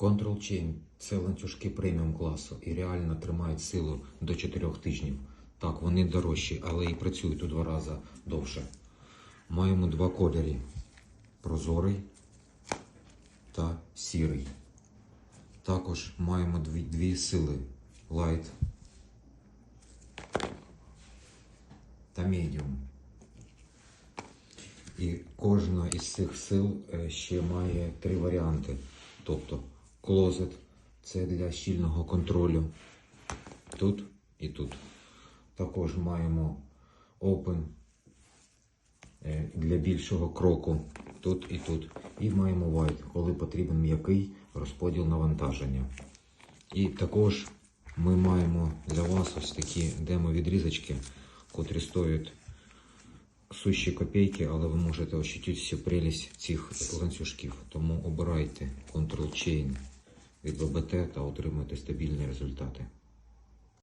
Control Chain це ланцюжки преміум класу і реально тримають силу до 4 тижнів. Так, вони дорожчі, але і працюють у два рази довше. Маємо два кольори: прозорий та сірий. Також маємо дві, дві сили Light та Medium. І кожна із цих сил е, ще має три варіанти. Тобто Closet це для щільного контролю. Тут і тут. Також маємо Open е, для більшого кроку. Тут і тут. І маємо White, коли потрібен м'який розподіл навантаження. І також ми маємо для вас ось такі демо-відрізочки, котрі стоять сущі копійки, але ви можете ощутити всю прелість цих ланцюжків. Тому обирайте Control Chain від ВБТ та отримати стабільні результати.